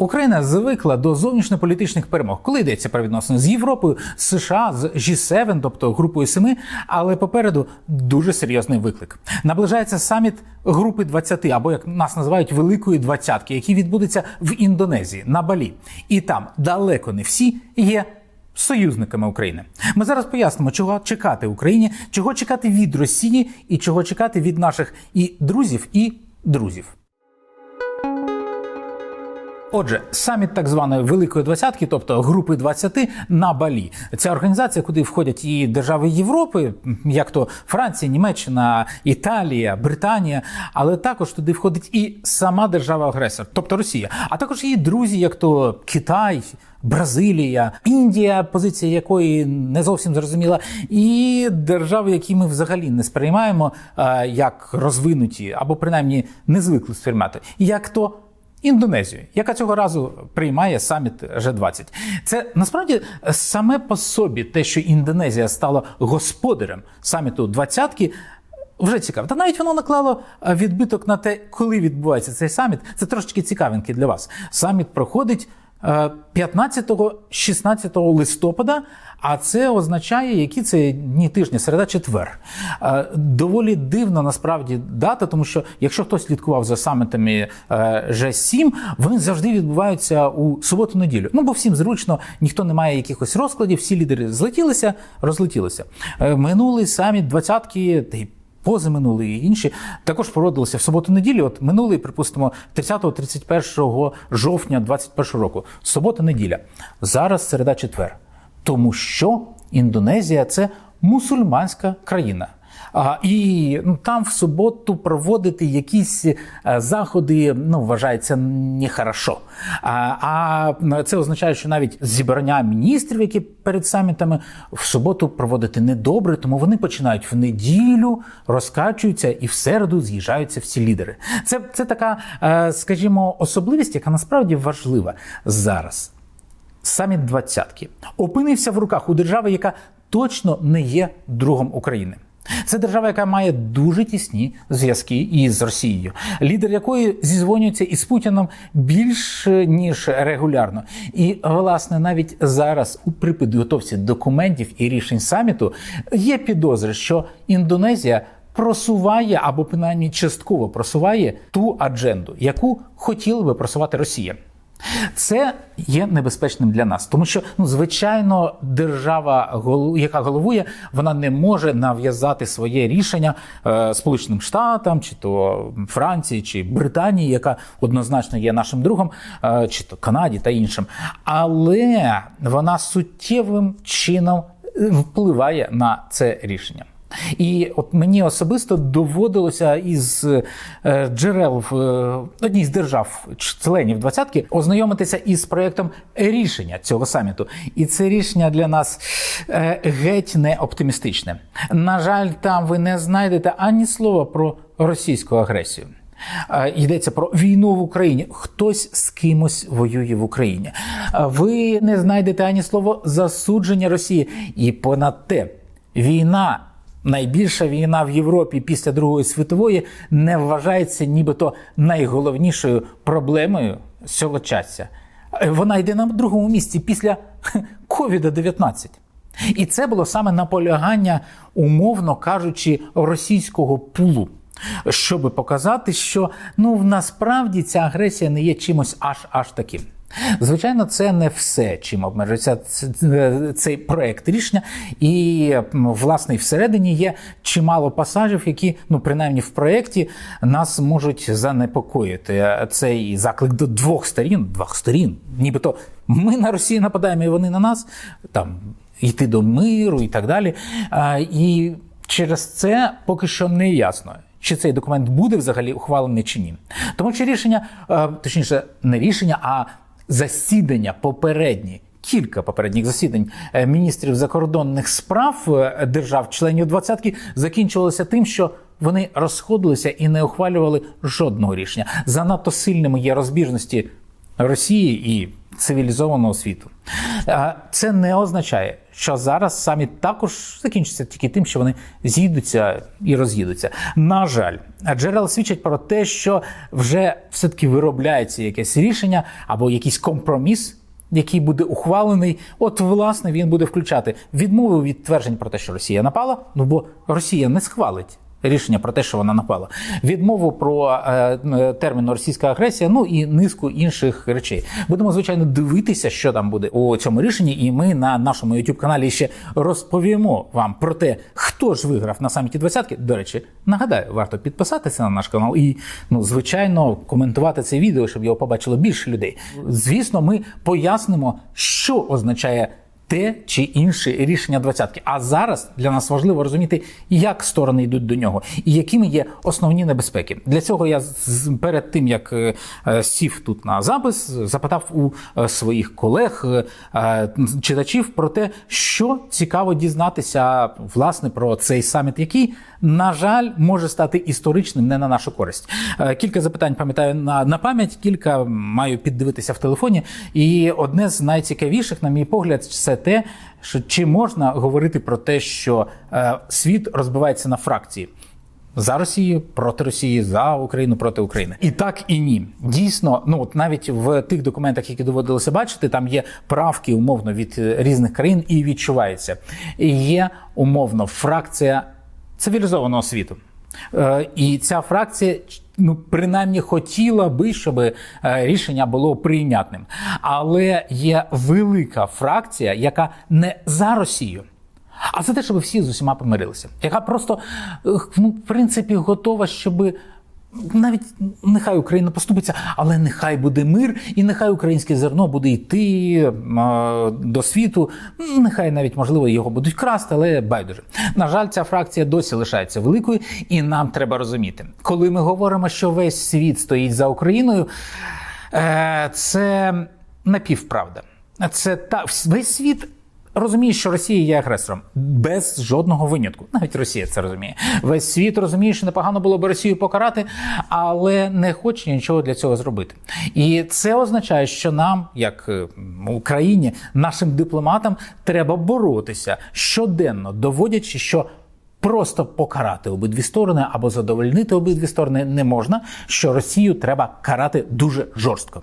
Україна звикла до зовнішньополітичних перемог, коли йдеться про відносини з Європою, з США, з G7, тобто групою семи. Але попереду дуже серйозний виклик. Наближається саміт групи 20, або як нас називають Великої двадцятки, який відбудеться в Індонезії на Балі. І там далеко не всі є. Союзниками України ми зараз пояснимо, чого чекати Україні, чого чекати від Росії і чого чекати від наших і друзів, і друзів. Отже, саміт так званої Великої двадцятки, тобто групи 20 на Балі. Ця організація, куди входять і держави Європи, як то Франція, Німеччина, Італія, Британія, але також туди входить і сама держава-агресор, тобто Росія, а також її друзі, як то Китай. Бразилія, Індія, позиція якої не зовсім зрозуміла, і держави, які ми взагалі не сприймаємо е, як розвинуті або принаймні не звикли сприймати, як то Індонезію, яка цього разу приймає саміт G20. Це насправді саме по собі те, що Індонезія стала господарем саміту двадцятки. Вже цікаво. Та навіть воно наклало е, відбиток на те, коли відбувається цей саміт. Це трошечки цікавинки для вас. Саміт проходить 15-16 листопада, а це означає, які це дні тижня, середа, четвер. Е, Доволі дивна насправді дата, тому що якщо хтось слідкував за самітами е, G7, вони завжди відбуваються у суботу-неділю. Ну бо всім зручно, ніхто не має якихось розкладів, всі лідери злетілися, розлетілися. Е, Минулий саміт двадцятки позаминулий і інші також породилися в суботу-неділю. От минулий, припустимо, 30-31 жовтня 21 року. Субота-неділя. Зараз середа четвер. Тому що Індонезія це мусульманська країна. І ну, там в суботу проводити якісь е, заходи ну, вважається нехорошо. А, а це означає, що навіть зібрання міністрів, які перед самітами в суботу проводити недобре, тому вони починають в неділю, розкачуються і в середу з'їжджаються всі лідери. Це, це така, е, скажімо, особливість, яка насправді важлива зараз. Саміт двадцятки опинився в руках у держави, яка точно не є другом України. Це держава, яка має дуже тісні зв'язки із Росією, лідер якої зізвонюється із Путіном більш ніж регулярно. І власне навіть зараз у підготовці документів і рішень саміту є підозри, що Індонезія просуває або принаймні частково просуває ту адженду, яку хотіла би просувати Росія. Це є небезпечним для нас, тому що ну звичайно, держава, яка головує, вона не може нав'язати своє рішення е, Сполученим Штатам, чи то Франції, чи Британії, яка однозначно є нашим другом, е, чи то Канаді та іншим. Але вона суттєвим чином впливає на це рішення. І от мені особисто доводилося із е, джерел в е, одній з держав членів двадцятки ознайомитися із проєктом рішення цього саміту. І це рішення для нас е, геть не оптимістичне. На жаль, там ви не знайдете ані слова про російську агресію. Йдеться про війну в Україні. Хтось з кимось воює в Україні. Ви не знайдете ані слово засудження Росії. І понад те, війна. Найбільша війна в Європі після Другої світової не вважається нібито найголовнішою проблемою цього часу. Вона йде на другому місці після ковіда 19 І це було саме наполягання, умовно кажучи, російського пулу, щоб показати, що ну насправді ця агресія не є чимось аж аж таким. Звичайно, це не все, чим обмежується цей проект рішення, і власне всередині є чимало пасажів, які, ну принаймні, в проєкті нас можуть занепокоїти. Цей заклик до двох сторін, двох сторін, нібито ми на Росію нападаємо, і вони на нас там йти до миру і так далі. І через це поки що не ясно. Чи цей документ буде взагалі ухвалений чи ні? Тому що рішення, точніше, не рішення, а засідання попередні. Кілька попередніх засідань е, міністрів закордонних справ е, держав-членів двадцятки закінчувалося тим, що вони розходилися і не ухвалювали жодного рішення. Занадто сильними є розбіжності Росії і цивілізованого світу. Е, Це не означає, що зараз саміт також закінчиться тільки тим, що вони зійдуться і роз'їдуться. На жаль, джерела свідчать про те, що вже все-таки виробляється якесь рішення або якийсь компроміс. Який буде ухвалений, от власне він буде включати відмови від тверджень про те, що Росія напала. Ну бо Росія не схвалить рішення про те, що вона напала, відмову про е, е, термін російська агресія, ну і низку інших речей. Будемо звичайно дивитися, що там буде у цьому рішенні, і ми на нашому youtube каналі ще розповімо вам про те, хто ж виграв на саміті двадцятки. До речі, нагадаю, варто підписатися на наш канал і, ну, звичайно, коментувати це відео, щоб його побачило більше людей. Звісно, ми пояснимо, що означає те чи інше рішення двадцятки. А зараз для нас важливо розуміти, як сторони йдуть до нього і якими є основні небезпеки. Для цього я перед тим як е, е, сів тут на запис, запитав у е, своїх колег читачів про те, що цікаво дізнатися власне про цей саміт, який на жаль може стати історичним не на нашу користь. Кілька запитань пам'ятаю на, на пам'ять, кілька маю піддивитися в телефоні. І одне з найцікавіших, на мій погляд, це те, що чи можна говорити про те, що е, світ розбивається на фракції. За Росію проти Росії, за Україну проти України. І так і ні. Дійсно, ну от навіть в тих документах, які доводилося бачити, там є правки умовно від е, різних країн, і відчувається. І є умовно фракція цивілізованого світу. Е, І ця фракція ну принаймні хотіла би, щоб е, рішення було прийнятним. Але є велика фракція, яка не за Росію. А за те, щоб всі з усіма помирилися, яка просто ну, в принципі готова, щоб навіть нехай Україна поступиться, але нехай буде мир, і нехай українське зерно буде йти до світу. Нехай навіть можливо його будуть красти, але байдуже. На жаль, ця фракція досі лишається великою, і нам треба розуміти, коли ми говоримо, що весь світ стоїть за Україною, е, це напівправда. Це та весь світ. Розуміє, що Росія є агресором без жодного винятку. Навіть Росія це розуміє. Весь світ розуміє, що непогано було б Росію покарати, але не хоче нічого для цього зробити. І це означає, що нам, як е, Україні, нашим дипломатам, треба боротися щоденно, доводячи, що просто покарати обидві сторони або задовольнити обидві сторони не можна. Що Росію треба карати дуже жорстко.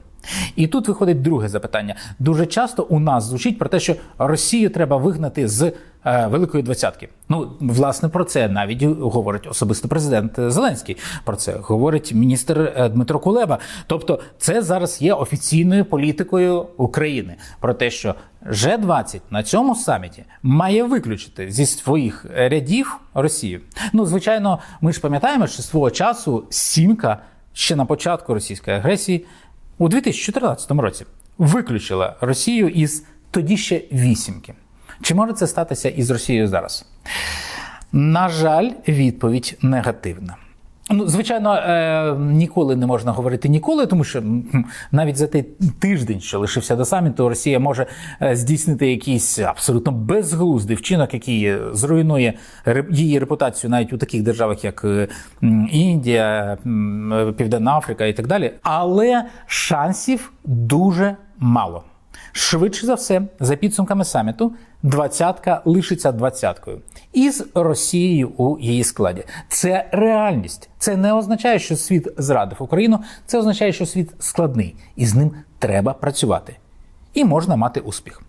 І тут виходить друге запитання. Дуже часто у нас звучить про те, що Росію треба вигнати з е, Великої двадцятки. Ну, власне, про це навіть говорить особисто президент Зеленський. Про це говорить міністр е, Дмитро Кулеба. Тобто, це зараз є офіційною політикою України про те, що G20 на цьому саміті має виключити зі своїх рядів Росію. Ну, звичайно, ми ж пам'ятаємо, що свого часу сімка ще на початку російської агресії у 2014 році виключила Росію із тоді ще вісімки. Чи може це статися із Росією зараз? На жаль, відповідь негативна. Ну, звичайно, е, ніколи не можна говорити ніколи, тому що навіть за той тиждень, що лишився до саміту, Росія може е, здійснити якийсь абсолютно безглуздий вчинок, який зруйнує її репутацію навіть у таких державах, як е, Індія, Південна Африка і так далі. Але шансів дуже мало. Швидше за все, за підсумками саміту, двадцятка лишиться двадцяткою із Росією у її складі. Це реальність. Це не означає, що світ зрадив Україну. Це означає, що світ складний, і з ним треба працювати. І можна мати успіх.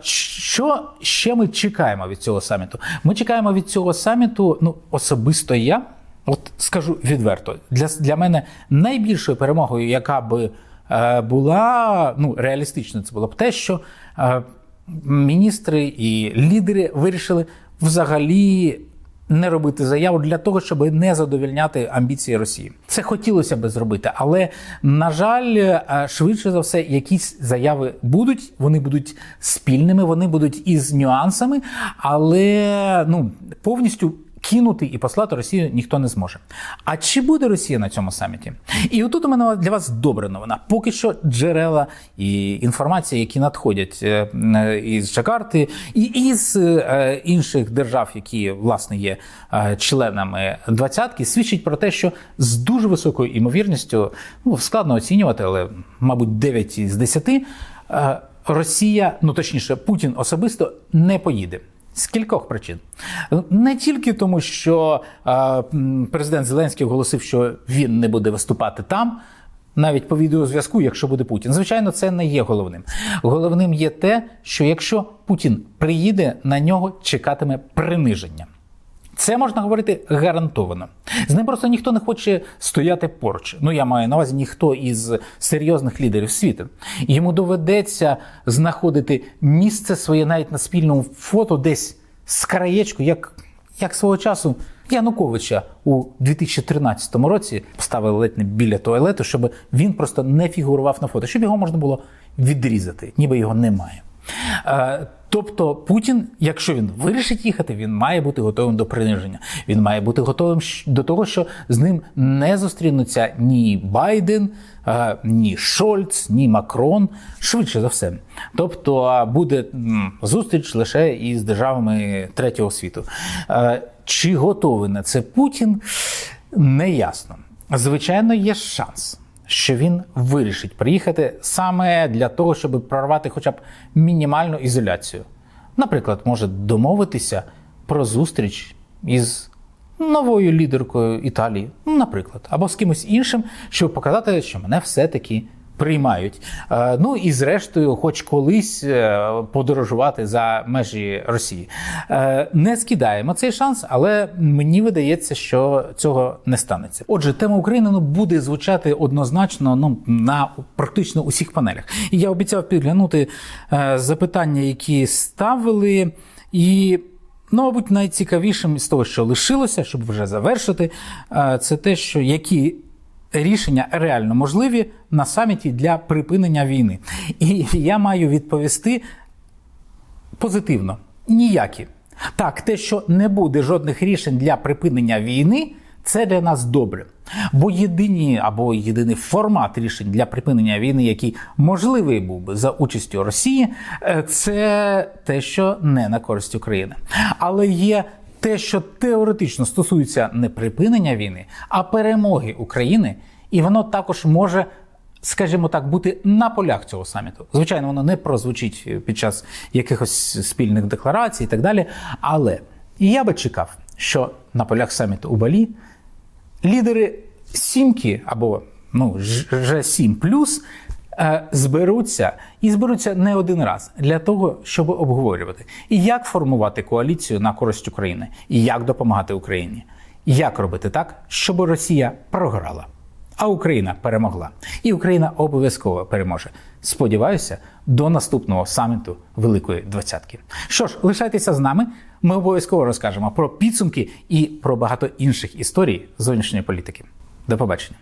Що ще ми чекаємо від цього саміту? Ми чекаємо від цього саміту, ну особисто я, от скажу відверто, для, для мене найбільшою перемогою, яка би е, була ну, реалістично, це було б те, що е, міністри і лідери вирішили взагалі не робити заяву для того, щоб не задовільняти амбіції Росії. Це хотілося би зробити, але на жаль, е, швидше за все, якісь заяви будуть. Вони будуть спільними, вони будуть із нюансами, але ну повністю кинути і послати Росію ніхто не зможе. А чи буде Росія на цьому саміті? І отут у мене для вас добра новина. Поки що джерела і інформація, які надходять е, е, із Джакарти, і із е, інших держав, які власне є членами двадцятки, свідчить про те, що з дуже високою імовірністю ну складно оцінювати, але мабуть 9 із 10, е, Росія, ну точніше, Путін особисто не поїде. З кількох причин не тільки тому, що президент Зеленський оголосив, що він не буде виступати там, навіть по відеозв'язку, якщо буде Путін. Звичайно, це не є головним. Головним є те, що якщо Путін приїде, на нього чекатиме приниження. Це можна говорити гарантовано. З ним просто ніхто не хоче стояти поруч. Ну я маю на увазі ніхто із серйозних лідерів світу. Йому доведеться знаходити місце своє навіть на спільному фото десь з краєчку, як, як свого часу Януковича у 2013 році поставили ледь не біля туалету, щоб він просто не фігурував на фото, щоб його можна було відрізати, ніби його немає. Е, Тобто Путін, якщо він вирішить їхати, він має бути готовим до приниження. Він має бути готовим до того, що з ним не зустрінуться ні Байден, е, ні Шольц, ні Макрон, швидше за все. Тобто е, буде зустріч лише із державами третього світу. Чи готовий на це Путін? Неясно. Звичайно, є шанс що він вирішить приїхати саме для того, щоб прорвати хоча б мінімальну ізоляцію. Наприклад, може домовитися про зустріч із новою лідеркою Італії, наприклад, або з кимось іншим, щоб показати, що мене все-таки приймають. Е, Ну і зрештою, хоч колись е, подорожувати за межі Росії. Е, Не скидаємо цей шанс, але мені видається, що цього не станеться. Отже, тема України ну, буде звучати однозначно ну, на практично усіх панелях. І я обіцяв підглянути запитання, які ставили, і. Ну, мабуть, найцікавішим з того, що лишилося, щоб вже завершити, це те, що які рішення реально можливі на саміті для припинення війни. І я маю відповісти позитивно. Ніякі. Так, те, що не буде жодних рішень для припинення війни, це для нас добре. Бо єдині або єдиний формат рішень для припинення війни, який можливий був би за участю Росії, е, це те, що не на користь України. Але є те, що теоретично стосується не припинення війни, а перемоги України, і воно також може скажімо так, бути на полях цього саміту. Звичайно, воно не прозвучить під час якихось спільних декларацій і так далі. Але я би чекав, що на полях саміту у Балі лідери сімки або ну, Ж7 плюс е, зберуться і зберуться не один раз для того, щоб обговорювати, і як формувати коаліцію на користь України, і як допомагати Україні, і як робити так, щоб Росія програла. А Україна перемогла, і Україна обов'язково переможе. Сподіваюся, до наступного саміту Великої Двадцятки. Що ж, лишайтеся з нами. Ми обов'язково розкажемо про підсумки і про багато інших історій зовнішньої політики. До побачення.